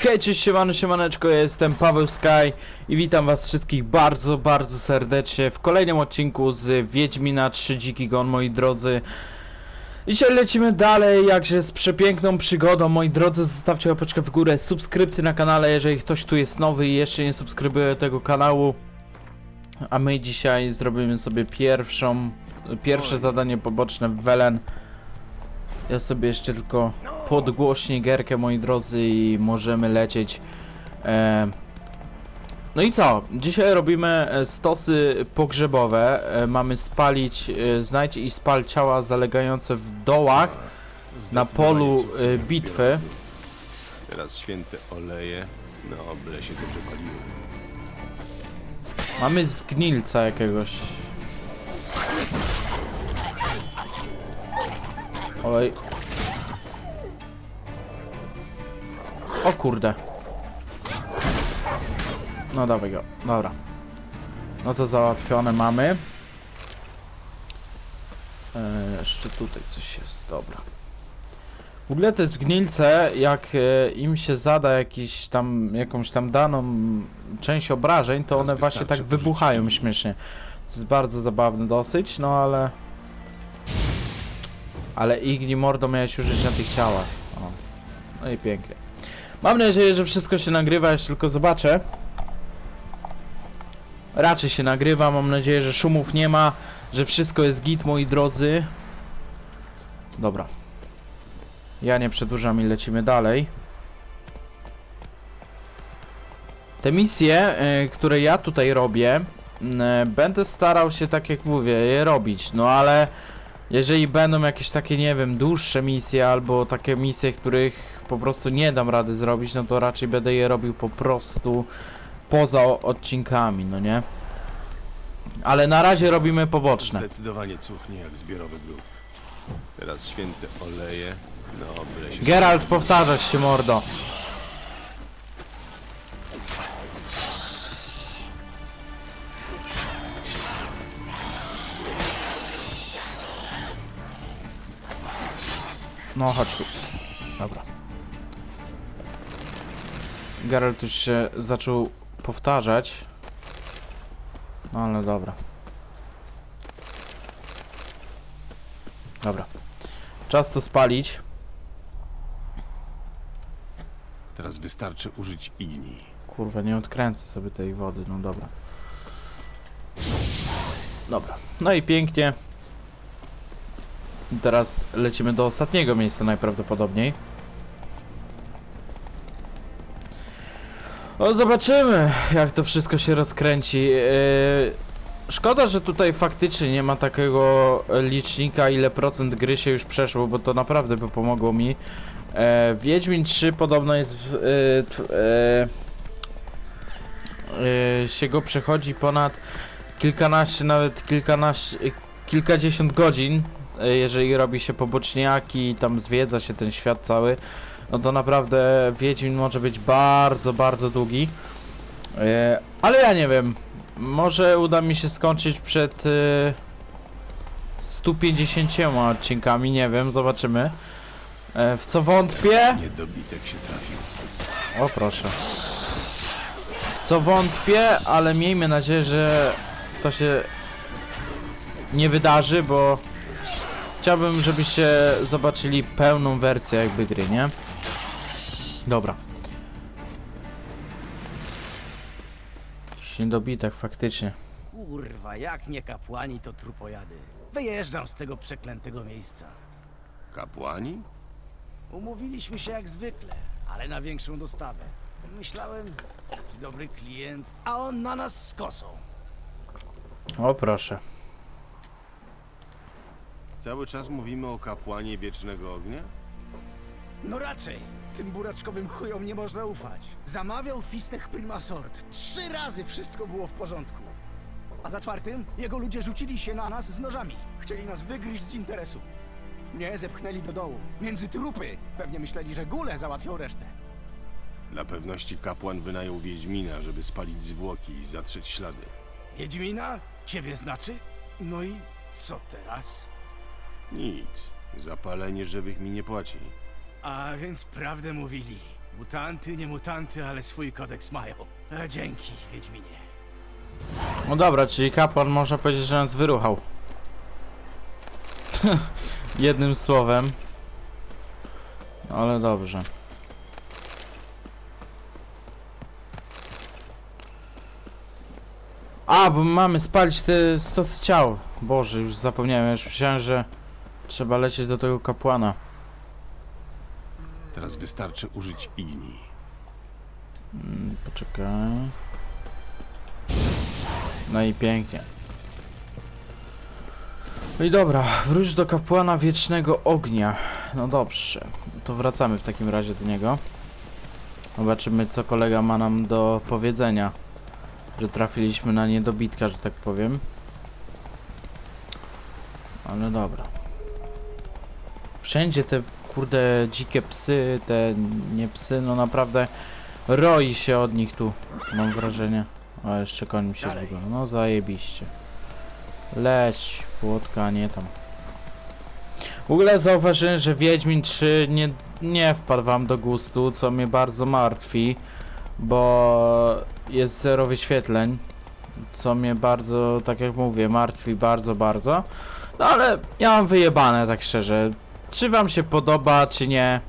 Hej, cześć, siemano, siemaneczko, ja jestem Paweł Sky i witam was wszystkich bardzo, bardzo serdecznie w kolejnym odcinku z Wiedźmina 3 Dziki Gon, moi drodzy. Dzisiaj lecimy dalej, jakże z przepiękną przygodą, moi drodzy, zostawcie łapeczkę w górę, subskrypcję na kanale, jeżeli ktoś tu jest nowy i jeszcze nie subskrybuje tego kanału. A my dzisiaj zrobimy sobie pierwszą, pierwsze zadanie poboczne w Welen. Ja sobie jeszcze tylko podgłośnię gierkę, moi drodzy, i możemy lecieć. E... No i co? Dzisiaj robimy e, stosy pogrzebowe. E, mamy spalić, znajdź i spal ciała zalegające w dołach na polu bitwy. Teraz święte oleje, no byle się dobrze paliły. Mamy zgnilca jakiegoś. Oj. O kurde. No dawaj go, dobra. No to załatwione mamy. E, jeszcze tutaj coś jest, dobra. W ogóle te zgnilce, jak e, im się zada jakiś tam, jakąś tam daną część obrażeń, to Teraz one właśnie tak wybuchają śmiesznie. To jest bardzo zabawne dosyć, no ale... Ale Igni Mordo miałeś użyć na tych ciałach. O. No i pięknie. Mam nadzieję, że wszystko się nagrywa, jeszcze tylko zobaczę. Raczej się nagrywa, mam nadzieję, że szumów nie ma, że wszystko jest git, moi drodzy. Dobra. Ja nie przedłużam i lecimy dalej. Te misje, y, które ja tutaj robię, y, będę starał się, tak jak mówię, je robić, no ale jeżeli będą jakieś takie, nie wiem, dłuższe misje albo takie misje, których po prostu nie dam rady zrobić, no to raczej będę je robił po prostu poza odcinkami, no nie? Ale na razie robimy poboczne. Zdecydowanie cuchnie jak zbiorowy grób. Teraz święte oleje, no. Geralt, powtarzasz się, mordo. No, chodź tu. Dobra. Geralt już się zaczął powtarzać. No ale dobra. Dobra. Czas to spalić. Teraz wystarczy użyć igni. Kurwa, nie odkręcę sobie tej wody, no dobra. Dobra, no i pięknie. Teraz lecimy do ostatniego miejsca najprawdopodobniej. No zobaczymy, jak to wszystko się rozkręci. Yy, szkoda, że tutaj faktycznie nie ma takiego licznika, ile procent gry się już przeszło, bo to naprawdę by pomogło mi. E, Wiedźmin 3 podobno jest t- e, e, się go przechodzi ponad kilkanaście, nawet kilkanaście, kilkadziesiąt godzin, jeżeli robi się poboczniaki i tam zwiedza się ten świat cały, no to naprawdę Wiedźmin może być bardzo, bardzo długi. E, ale ja nie wiem, może uda mi się skończyć przed e, 150 odcinkami, nie wiem, zobaczymy. E, w co wątpię? Niedobitek się trafił. O proszę. W co wątpię, ale miejmy nadzieję, że to się nie wydarzy, bo chciałbym, żebyście zobaczyli pełną wersję jakby gry, nie? Dobra. Niedobitek faktycznie. Kurwa, jak nie kapłani, to trupojady. Wyjeżdżam z tego przeklętego miejsca. Kapłani? Umówiliśmy się jak zwykle, ale na większą dostawę. Myślałem, taki dobry klient, a on na nas z kosą. O proszę. Cały czas mówimy o kapłanie wiecznego ognia? No raczej, tym buraczkowym chujom nie można ufać. Zamawiał fistech Primasort. Trzy razy wszystko było w porządku. A za czwartym, jego ludzie rzucili się na nas z nożami. Chcieli nas wygryźć z interesu. Mnie zepchnęli do dołu, między trupy. Pewnie myśleli, że góle załatwią resztę. Dla pewności kapłan wynajął Wiedźmina, żeby spalić zwłoki i zatrzeć ślady. Wiedźmina? Ciebie znaczy? No i co teraz? Nic. Zapalenie żywych mi nie płaci. A więc prawdę mówili. Mutanty, nie mutanty, ale swój kodeks mają. E, dzięki, Wiedźminie. No dobra, czyli kapłan można powiedzieć, że nas wyruchał. Jednym słowem. Ale dobrze. A, bo mamy spalić te stosy ciał. Boże, już zapomniałem, już myślałem, że trzeba lecieć do tego kapłana. Teraz wystarczy użyć igni. Mm, Poczekaj. No i pięknie. No i dobra, wróć do kapłana wiecznego ognia. No dobrze, to wracamy w takim razie do niego. Zobaczymy co kolega ma nam do powiedzenia. Że trafiliśmy na niedobitka, że tak powiem. Ale dobra. Wszędzie te kurde dzikie psy, te nie psy, no naprawdę Roi się od nich tu, mam wrażenie. O, jeszcze koń mi się Dalej. zbugował. No zajebiście. Leć, płotka, nie tam. W ogóle zauważyłem, że Wiedźmin 3 nie, nie wpadł wam do gustu, co mnie bardzo martwi, bo jest zero wyświetleń, co mnie bardzo, tak jak mówię, martwi bardzo, bardzo. No ale ja mam wyjebane, tak szczerze. Czy wam się podoba, czy nie?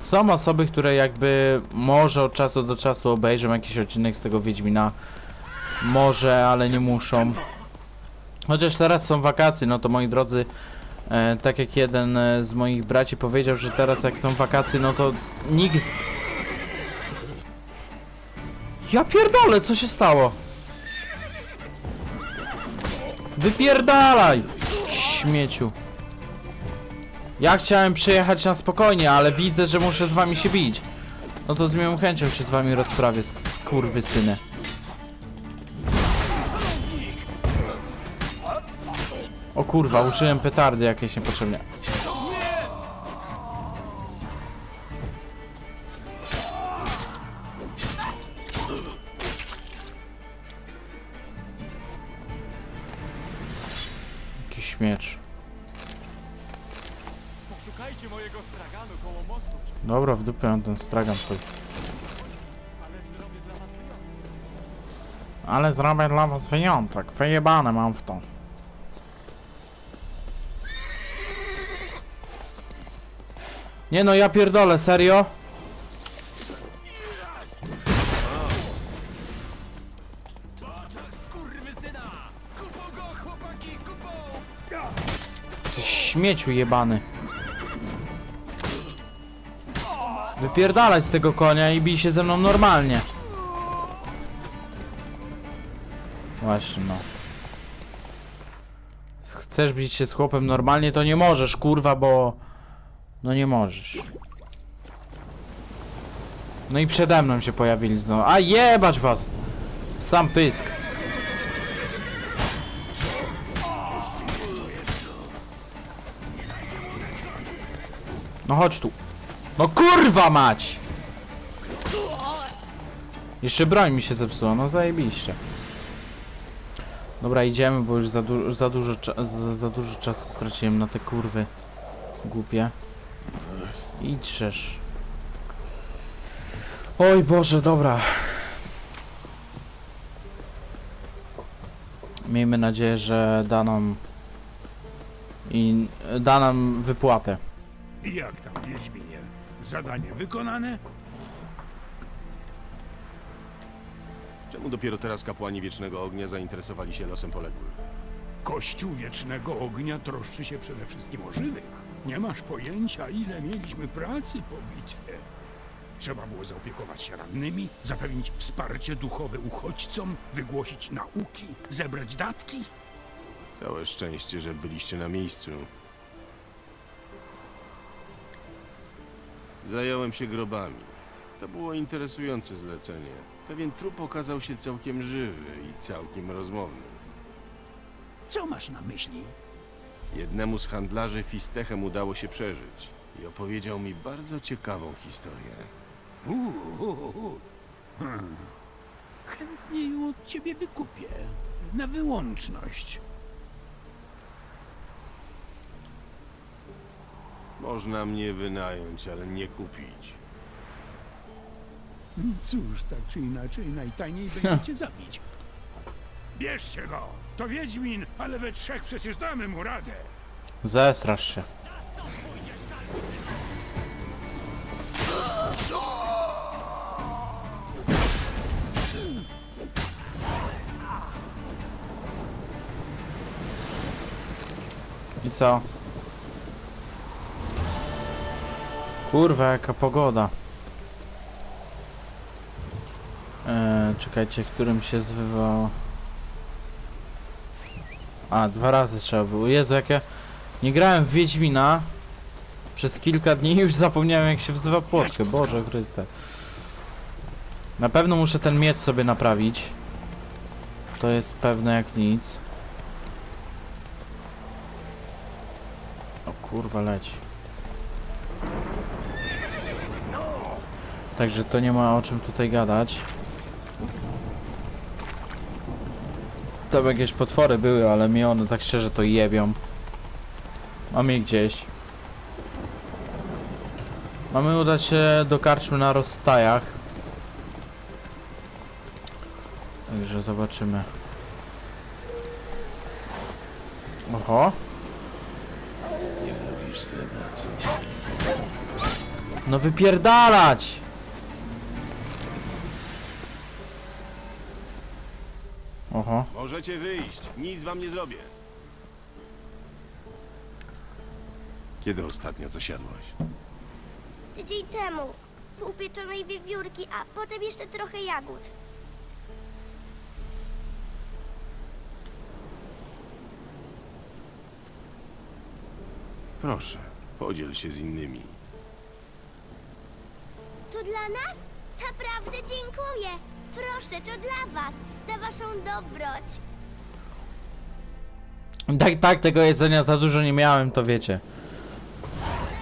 Są osoby, które jakby może od czasu do czasu obejrzą jakiś odcinek z tego Wiedźmina. Może, ale nie muszą. Chociaż teraz są wakacje, no to moi drodzy, e, tak jak jeden e, z moich braci powiedział, że teraz jak są wakacje, no to nikt... Ja pierdolę, co się stało? Wypierdalaj! Śmieciu. Ja chciałem przejechać na spokojnie, ale widzę, że muszę z wami się bić. No to z miłą chęcią się z wami rozprawię, skurwy syny. O kurwa, użyłem petardy jakieś niepotrzebnie. Poszukajcie mojego straganu koło mostu, Dobra, w dupę mam ten stragan swój. ale zrobię dla was wyjątek. Ale zrobię dla was wyjątek. Wyjebane mam w to. Nie no, ja pierdolę, serio? Skurwysyna! Kupą go, chłopaki, kupą! Ty śmieciu jebany. Wypierdalać z tego konia i bij się ze mną normalnie. Właśnie no. Chcesz bić się z chłopem normalnie, to nie możesz, kurwa, bo... No nie możesz. No i przede mną się pojawili znowu. A jebać was! Sam pysk. No chodź tu. No kurwa mać! Jeszcze broń mi się zepsuła, no zajebiście. Dobra, idziemy, bo już za, du za, dużo za, za dużo czasu straciłem na te kurwy głupie. Idźesz. Oj Boże, dobra. Miejmy nadzieję, że da nam i da nam wypłatę. Jak tam, Wiedźminie? Zadanie wykonane? Czemu dopiero teraz kapłani Wiecznego Ognia zainteresowali się losem poległych? Kościół Wiecznego Ognia troszczy się przede wszystkim o żywych. Nie masz pojęcia, ile mieliśmy pracy po bitwie. Trzeba było zaopiekować się rannymi, zapewnić wsparcie duchowe uchodźcom, wygłosić nauki, zebrać datki. Całe szczęście, że byliście na miejscu. Zająłem się grobami. To było interesujące zlecenie. Pewien trup okazał się całkiem żywy i całkiem rozmowny. Co masz na myśli? Jednemu z handlarzy Fistechem udało się przeżyć i opowiedział mi bardzo ciekawą historię. Uuu, hmm. Chętnie ją od ciebie wykupię. Na wyłączność. Można mnie wynająć, ale nie kupić. Cóż, tak czy inaczej, najtajniej będziecie zabić. Bierzcie go! To Wiedźmin, ale we trzech przecież damy mu radę. Zesrasz się. I co? Kurwa, jaka pogoda. Eee, czekajcie, którym się zwywało. A, dwa razy trzeba było. Jezu, jak ja nie grałem w Wiedźmina przez kilka dni już zapomniałem jak się wzywa płotkę. Boże Chryste. Na pewno muszę ten miecz sobie naprawić. To jest pewne jak nic. O kurwa leci. Także to nie ma o czym tutaj gadać. To by jakieś potwory były, ale mi one tak szczerze to jebią. Mam je gdzieś. Mamy udać się do karczmy na rozstajach. Także zobaczymy. Oho. No wypierdalać! Oho. Możecie wyjść. Nic wam nie zrobię. Kiedy ostatnio coś jadłaś? Tydzień temu. Pół pieczonej wiewiórki, a potem jeszcze trochę jagód. Proszę, podziel się z innymi. To dla nas? Naprawdę dziękuję. Proszę, to dla was. Za waszą dobroć. Tak, tak, tego jedzenia za dużo nie miałem, to wiecie.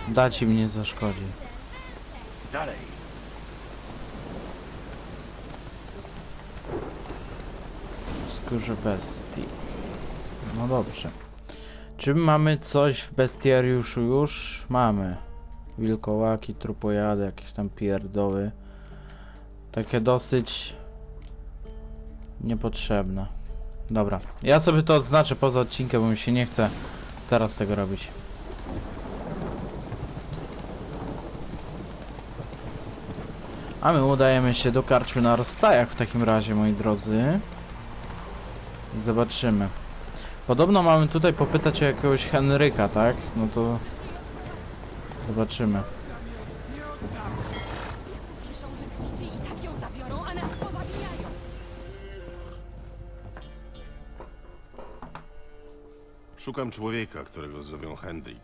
Dać im nie zaszkodzi. Dalej. Skórze bestii. No dobrze. Czy mamy coś w bestiariuszu już? Mamy. Wilkołaki, trupojady, jakieś tam pierdoły. Takie dosyć niepotrzebne. Dobra, ja sobie to odznaczę poza odcinkiem, bo mi się nie chce teraz tego robić. A my udajemy się do karczmy na rozstajach w takim razie, moi drodzy. I Zobaczymy. Podobno mamy tutaj popytać o jakiegoś Henryka, tak? No to... Zobaczymy. Szukam człowieka, którego zowią Hendrik.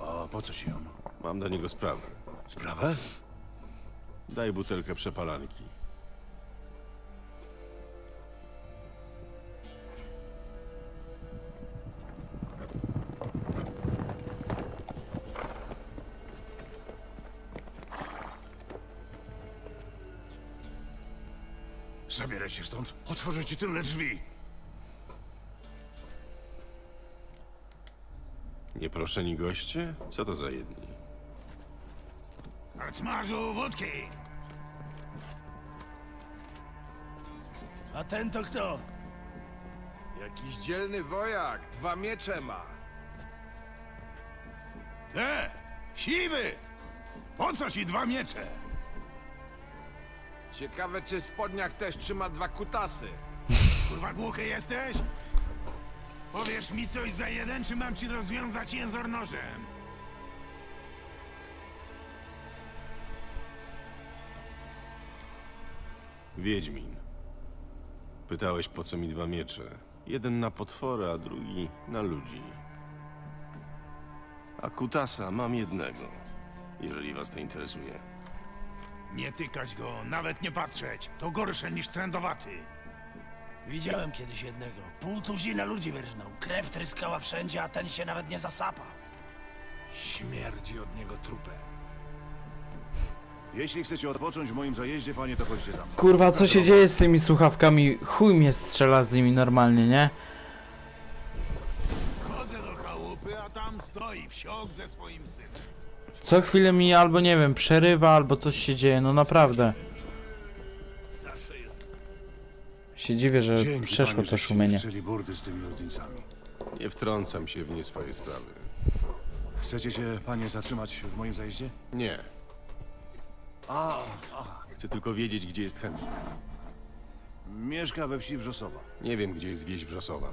A po co ci on? Mam do niego sprawę. Sprawę? Daj butelkę przepalanki. Zabieraj się stąd. Otworzę ci tylne drzwi. Nieproszeni goście? Co to za jedni? Arcmarzu, wódki! A ten to kto? Jakiś dzielny wojak, dwa miecze ma. E! Siwy! Po co ci dwa miecze? Ciekawe, czy w spodniach też trzyma dwa kutasy. Kurwa głuchy jesteś? Powiesz mi coś za jeden, czy mam ci rozwiązać jęzor nożem? Wiedźmin. Pytałeś, po co mi dwa miecze. Jeden na potwory, a drugi na ludzi. A kutasa mam jednego, jeżeli was to interesuje. Nie tykać go, nawet nie patrzeć. To gorsze niż trędowaty. Widziałem kiedyś jednego. Pół tuzina ludzi wyrżnął. Krew tryskała wszędzie, a ten się nawet nie zasapał. Śmierdzi od niego trupem. Jeśli chcecie odpocząć w moim zajeździe, panie, to chodźcie za mną. Kurwa, co się dzieje z tymi słuchawkami? Chuj mnie strzela z nimi normalnie, nie? Chodzę do chałupy, a tam stoi wsiok ze swoim synem. Co chwilę mi albo nie wiem, przerywa, albo coś się dzieje, no naprawdę. Się dziwię, że przeszło to szumienie. burdy z tymi ordyńcami. Nie wtrącam się w nie swoje sprawy. Chcecie się, panie, zatrzymać w moim zajeździe? Nie. A, a. Chcę tylko wiedzieć, gdzie jest Hendrik. Mieszka we wsi Wrzosowa. Nie wiem, gdzie jest wieś Wrzosowa.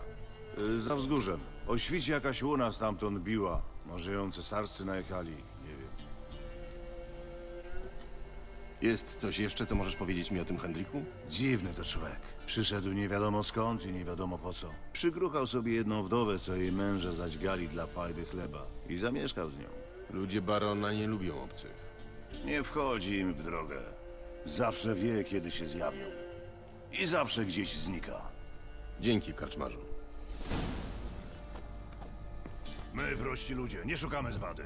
Y, Za wzgórzem. O świcie jakaś łuna stamtąd biła. Może ją cesarscy najechali, Jest coś jeszcze, co możesz powiedzieć mi o tym Hendriku? Dziwny to człowiek. Przyszedł nie wiadomo skąd i nie wiadomo po co. Przygruchał sobie jedną wdowę, co jej męża zaćgali dla pajdy chleba. I zamieszkał z nią. Ludzie barona nie lubią obcych. Nie wchodzi im w drogę. Zawsze wie, kiedy się zjawią. I zawsze gdzieś znika. Dzięki, karczmarzu. My, prości ludzie, nie szukamy zwady.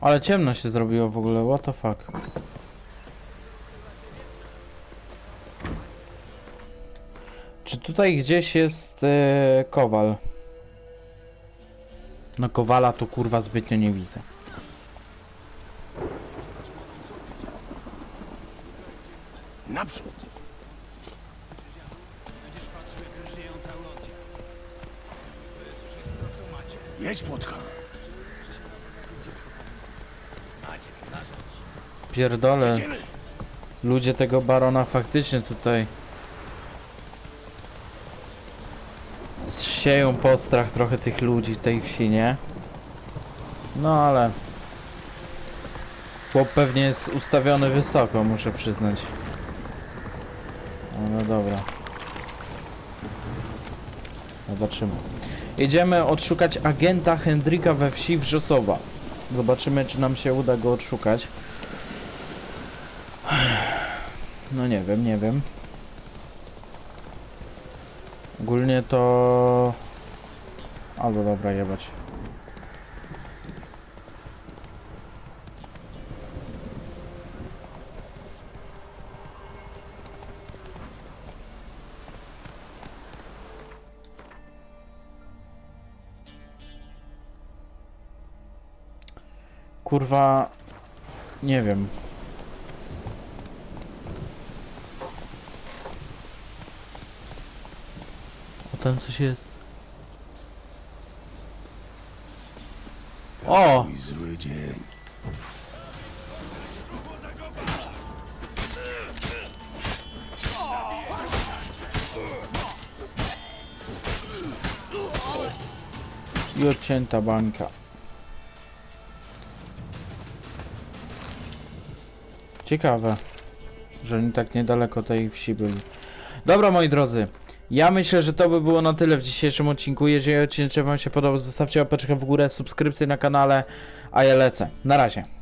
Ale ciemno się zrobiło w ogóle, what the fuck. Czy tutaj gdzieś jest e, kowal? No kowala tu kurwa zbytnio nie widzę. Naprzód! Jedź, płotka. Pierdolę. Ludzie tego barona faktycznie tutaj sieją postrach trochę tych ludzi tej wsi, nie? No ale chłop pewnie jest ustawiony wysoko, muszę przyznać. No, dobra. Zobaczymy. Jedziemy odszukać agenta Hendrika we wsi Wrzosowa. Zobaczymy, czy nam się uda go odszukać. No nie wiem, nie wiem. Ogólnie to... Albo dobra, jebać. Kurwa... Nie wiem. Tam coś jest. O! Mój zły dzień. I odcięta bańka. Ciekawe, że oni tak niedaleko tej wsi byli. Dobra, moi drodzy. Ja myślę, że to by było na tyle w dzisiejszym odcinku. Jeżeli odcinek wam się podobał, zostawcie łapeczkę w górę, subskrypcję na kanale, a ja lecę. Na razie.